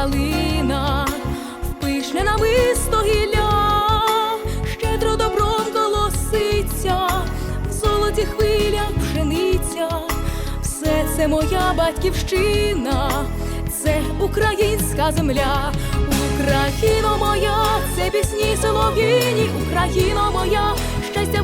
калина, в пишне намисто гілля, щедро добром колоситься, в золоті хвиля пшениця, все це моя батьківщина, це українська земля, Україно моя, це пісні солов'їні, Україно моя,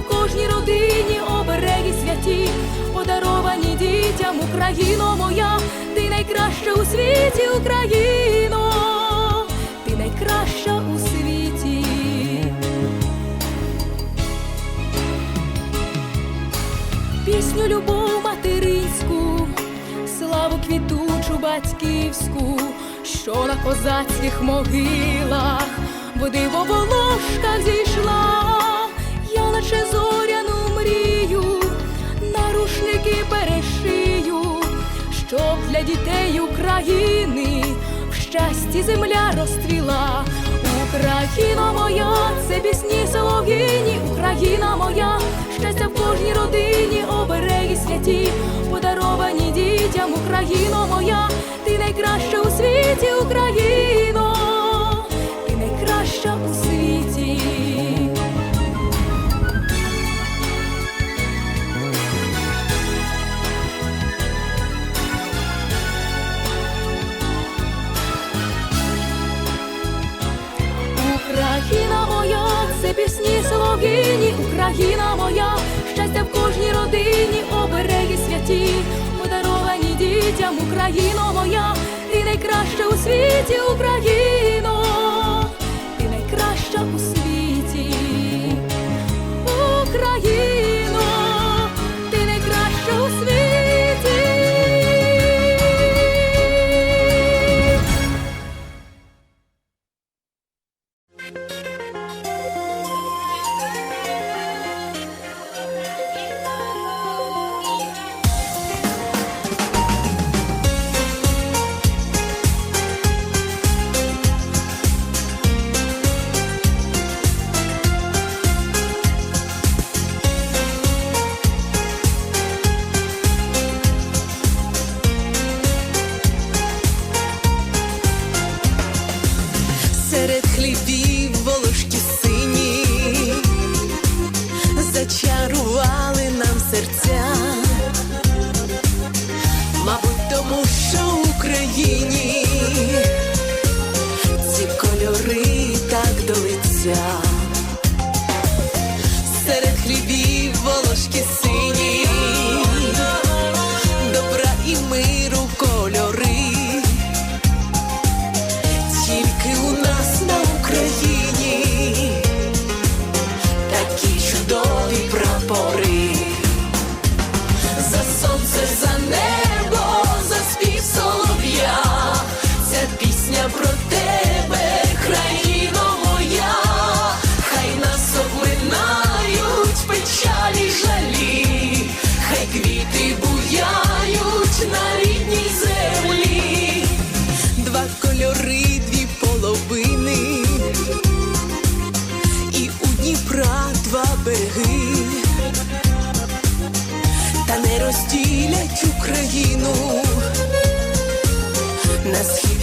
кожній родині, обереги святі, подаровані дітям, Україно моя, ти найкраща у світі, Україно, ти найкраща у світі. пісню любов материнську, славу квітучу батьківську, що на козацьких могилах в дивоволошках зійшла, наче зоряну мрію, на рушники перешию, щоб для дітей України в щасті земля розцвіла. Україна моя, це пісні солов'їні, Україна моя, щастя в кожній родині, обереги святі, подаровані дітям, Україно моя, кожній родині, обереги святі, подаровані дітям, Україно моя, ти найкраща у світі, Україно, на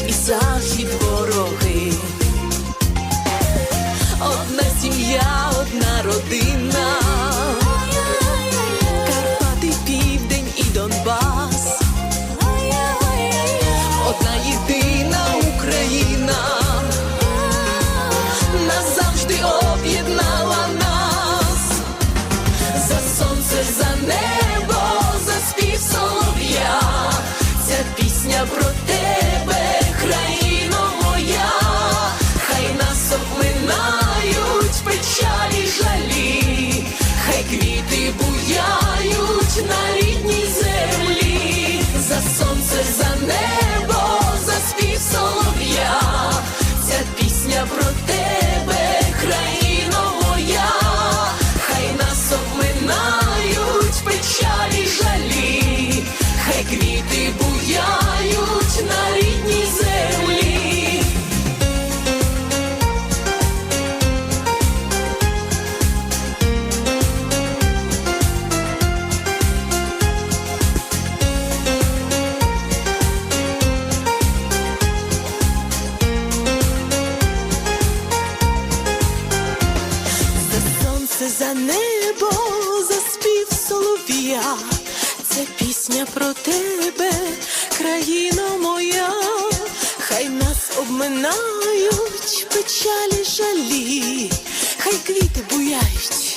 жалі жалі, хай квіти буяють.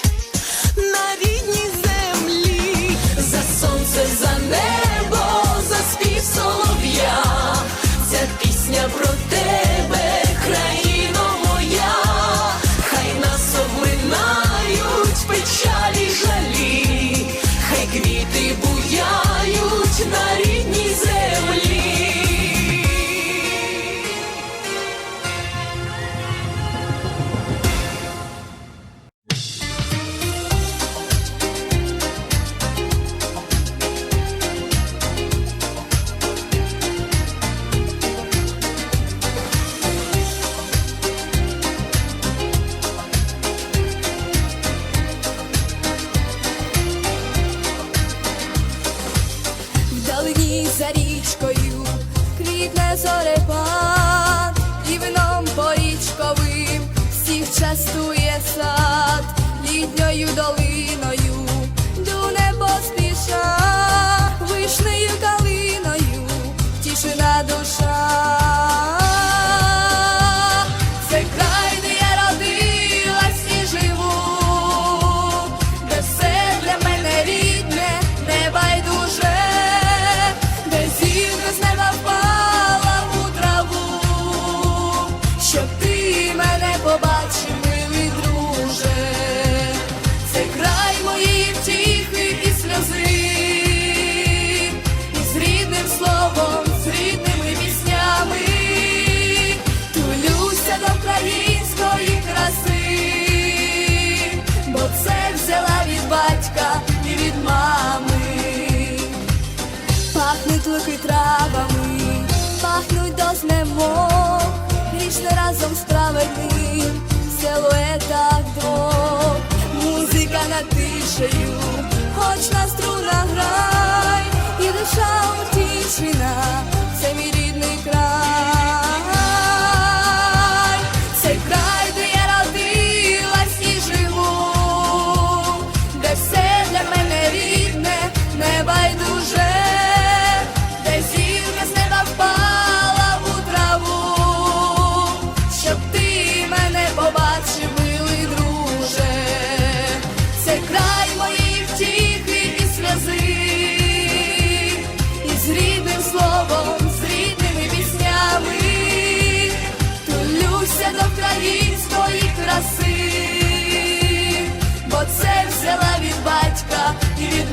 нею дали. грішне мов, грішне разом справедливим силуетах двох, музика над тишею, хоч на струну.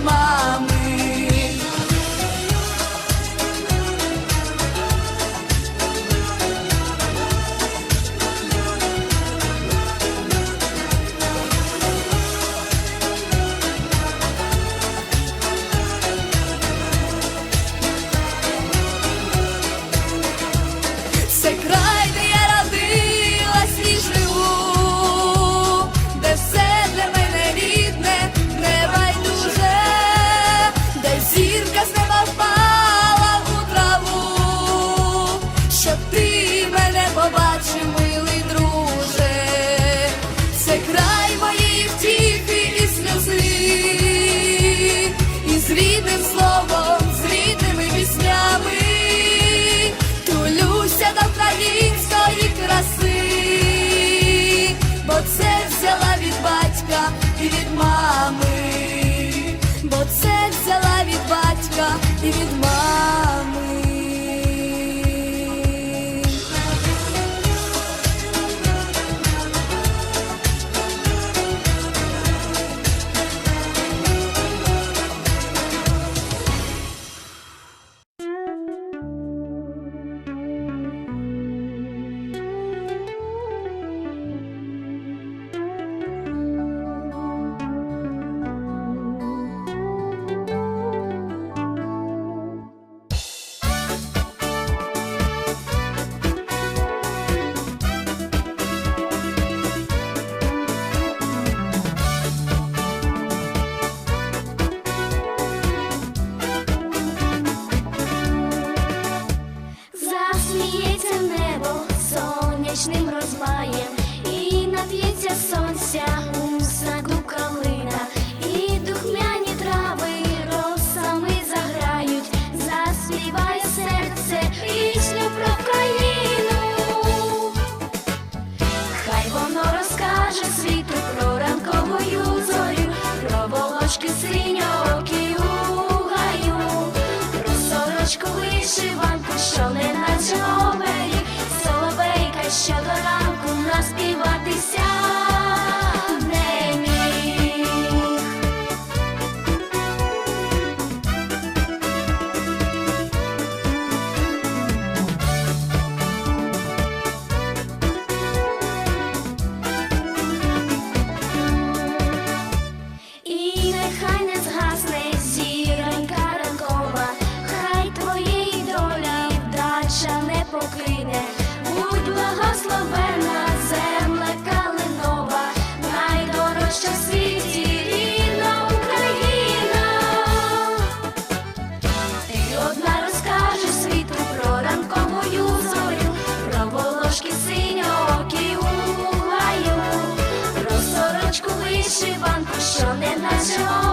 мами. I am. passion.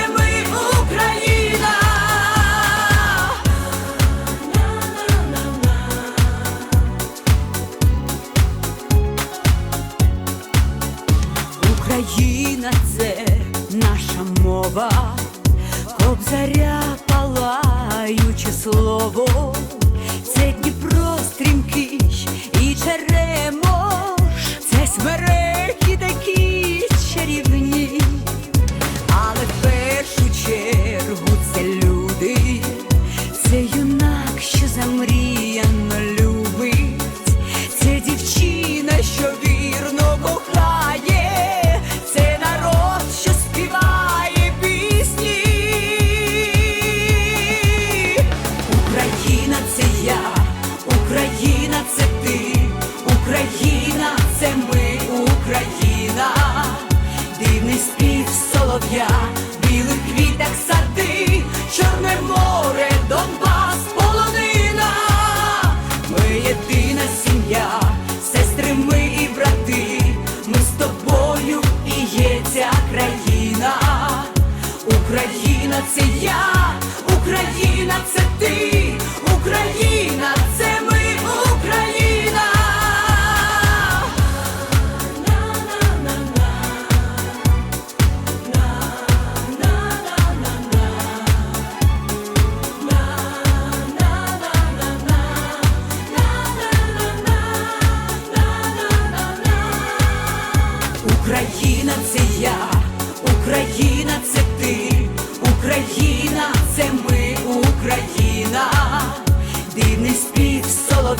and єдина сім'я, сестри ми і брати, ми з тобою і є ця країна, Україна це я, Україна це ти.